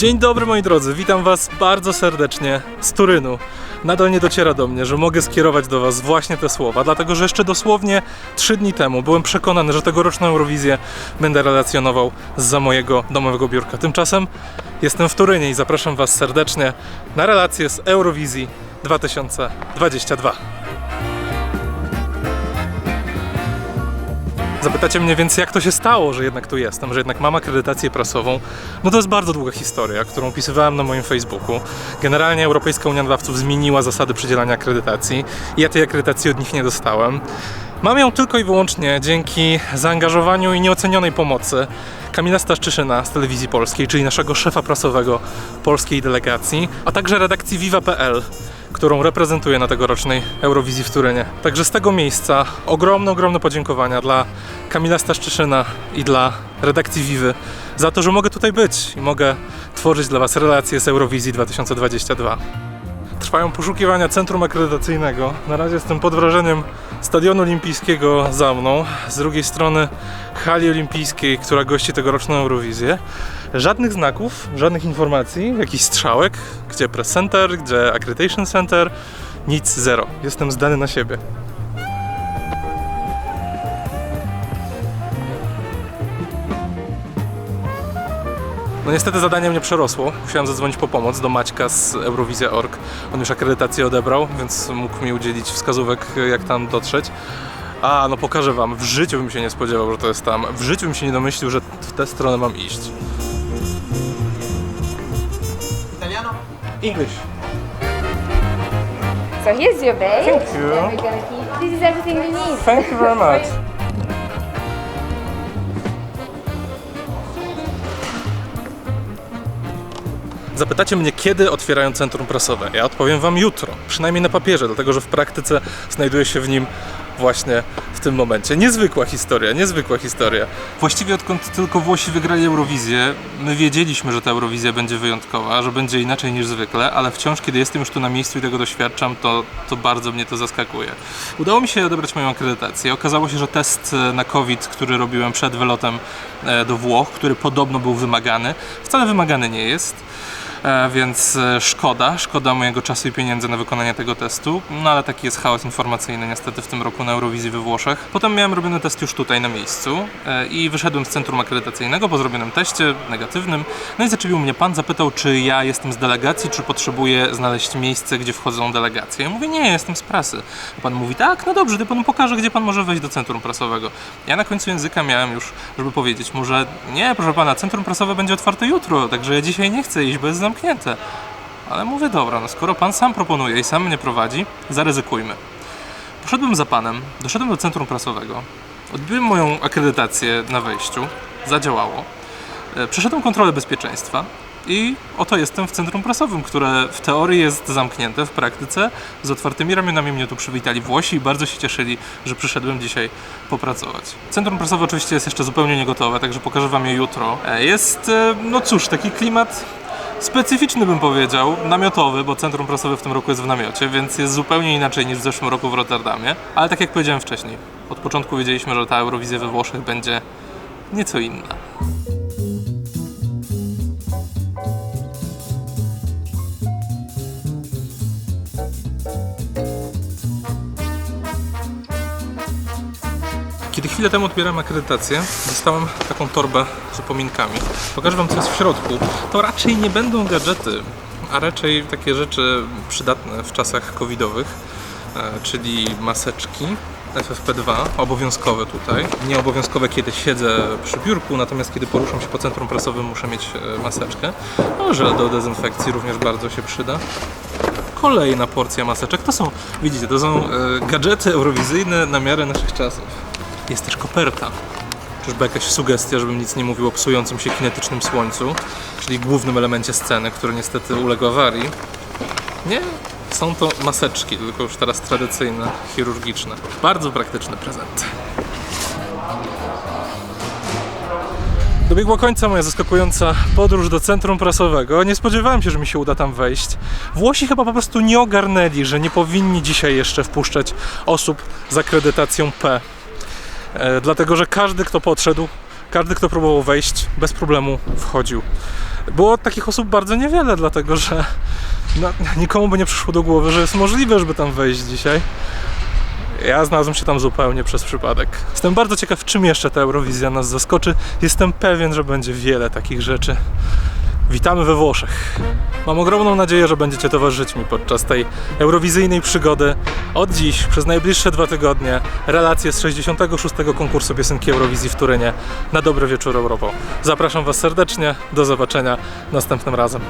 Dzień dobry moi drodzy, witam was bardzo serdecznie z Turynu. Nadal nie dociera do mnie, że mogę skierować do was właśnie te słowa, dlatego że jeszcze dosłownie 3 dni temu byłem przekonany, że tegoroczną Eurowizję będę relacjonował za mojego domowego biurka. Tymczasem jestem w Turynie i zapraszam was serdecznie na relację z Eurowizji 2022. Zapytacie mnie więc, jak to się stało, że jednak tu jestem, że jednak mam akredytację prasową. No to jest bardzo długa historia, którą opisywałem na moim Facebooku. Generalnie Europejska Unia Nadawców zmieniła zasady przydzielania akredytacji i ja tej akredytacji od nich nie dostałem. Mam ją tylko i wyłącznie dzięki zaangażowaniu i nieocenionej pomocy Kamila Staszczyszyna z Telewizji Polskiej, czyli naszego szefa prasowego polskiej delegacji, a także redakcji Viva.pl, którą reprezentuję na tegorocznej Eurowizji w Turynie. Także z tego miejsca ogromne, ogromne podziękowania dla Kamila Staszczyszyna i dla redakcji Vivy za to, że mogę tutaj być i mogę tworzyć dla Was relacje z Eurowizji 2022. Trwają poszukiwania centrum akredytacyjnego. Na razie jestem pod wrażeniem stadionu olimpijskiego za mną. Z drugiej strony hali olimpijskiej, która gości tegoroczną Eurowizję. Żadnych znaków, żadnych informacji, jakiś strzałek, gdzie press center, gdzie accreditation center, nic, zero. Jestem zdany na siebie. No niestety zadanie mnie przerosło. Musiałem zadzwonić po pomoc do Maćka z Eurowizja.org. On już akredytację odebrał, więc mógł mi udzielić wskazówek, jak tam dotrzeć. A, no pokażę wam. W życiu bym się nie spodziewał, że to jest tam. W życiu bym się nie domyślił, że w tę stronę mam iść. Italiano? English. So here's your bag. Thank you. That we're gonna keep. This is everything you need. Thank you very much. Zapytacie mnie, kiedy otwierają centrum prasowe. Ja odpowiem Wam jutro, przynajmniej na papierze, dlatego że w praktyce znajduję się w nim właśnie w tym momencie. Niezwykła historia, niezwykła historia. Właściwie odkąd tylko Włosi wygrali Eurowizję, my wiedzieliśmy, że ta Eurowizja będzie wyjątkowa, że będzie inaczej niż zwykle, ale wciąż, kiedy jestem już tu na miejscu i tego doświadczam, to, to bardzo mnie to zaskakuje. Udało mi się odebrać moją akredytację. Okazało się, że test e, na COVID, który robiłem przed wylotem e, do Włoch, który podobno był wymagany, wcale wymagany nie jest. E, więc e, szkoda, szkoda mojego czasu i pieniędzy na wykonanie tego testu, no ale taki jest chaos informacyjny niestety w tym roku na Eurowizji we Włoszech. Potem miałem robiony test już tutaj na miejscu e, i wyszedłem z centrum akredytacyjnego po zrobionym teście negatywnym. No i zaczepił mnie pan, zapytał, czy ja jestem z delegacji, czy potrzebuję znaleźć miejsce, gdzie wchodzą delegacje. Ja mówię, nie, jestem z prasy. Pan mówi, tak, no dobrze, to panu pokażę, gdzie pan może wejść do centrum prasowego. Ja na końcu języka miałem już, żeby powiedzieć mu, że nie, proszę pana, centrum prasowe będzie otwarte jutro, także ja dzisiaj nie chcę iść, bo jest zamknięte. Ale mówię, dobra, no skoro pan sam proponuje i sam mnie prowadzi, zaryzykujmy. Poszedłem za panem, doszedłem do centrum prasowego, odbiłem moją akredytację na wejściu, zadziałało. E, Przeszedłem kontrolę bezpieczeństwa i oto jestem w centrum prasowym, które w teorii jest zamknięte, w praktyce z otwartymi ramionami mnie tu przywitali Włosi i bardzo się cieszyli, że przyszedłem dzisiaj popracować. Centrum prasowe oczywiście jest jeszcze zupełnie niegotowe, także pokażę wam je jutro. E, Jest, e, no cóż, taki klimat specyficzny bym powiedział, namiotowy, bo centrum prasowe w tym roku jest w namiocie, więc jest zupełnie inaczej niż w zeszłym roku w Rotterdamie. Ale tak jak powiedziałem wcześniej, od początku wiedzieliśmy, że ta Eurowizja we Włoszech będzie nieco inna. Kiedy chwilę temu odbierałem akredytację, dostałem taką torbę z upominkami. Pokażę Wam, co jest w środku. To raczej nie będą gadżety, a raczej takie rzeczy przydatne w czasach covidowych, e, czyli maseczki FFP2, obowiązkowe tutaj. Nieobowiązkowe, kiedy siedzę przy biurku, natomiast kiedy poruszam się po centrum prasowym, muszę mieć e, maseczkę. No, żel do dezynfekcji również bardzo się przyda kolejna porcja maseczek. To są, widzicie, to są e, gadżety eurowizyjne na miarę naszych czasów. Jest też koperta. Czyżby jakaś sugestia, żebym nic nie mówił o psującym się kinetycznym słońcu, czyli głównym elemencie sceny, który niestety uległ awarii. Nie, są to maseczki, tylko już teraz tradycyjne, chirurgiczne. Bardzo praktyczny prezent. Dobiegła końca moja zaskakująca podróż do centrum prasowego. Nie spodziewałem się, że mi się uda tam wejść. Włosi chyba po prostu nie ogarnęli, że nie powinni dzisiaj jeszcze wpuszczać osób z akredytacją P. E, dlatego, że każdy, kto podszedł, Każdy, kto próbował wejść, bez problemu wchodził. Było takich osób bardzo niewiele, dlatego że no, nikomu by nie przyszło do głowy, że jest możliwe, żeby tam wejść dzisiaj. Ja znalazłem się tam zupełnie przez przypadek. Jestem bardzo ciekaw, czym jeszcze ta Eurowizja nas zaskoczy. Jestem pewien, że będzie wiele takich rzeczy. Witamy we Włoszech. Mam ogromną nadzieję, że będziecie towarzyszyć mi podczas tej eurowizyjnej przygody. Od dziś, przez najbliższe dwa tygodnie, relacje z 66. konkursu piosenki Eurowizji w Turynie na Dobry Wieczór Europo. Zapraszam Was serdecznie, do zobaczenia następnym razem.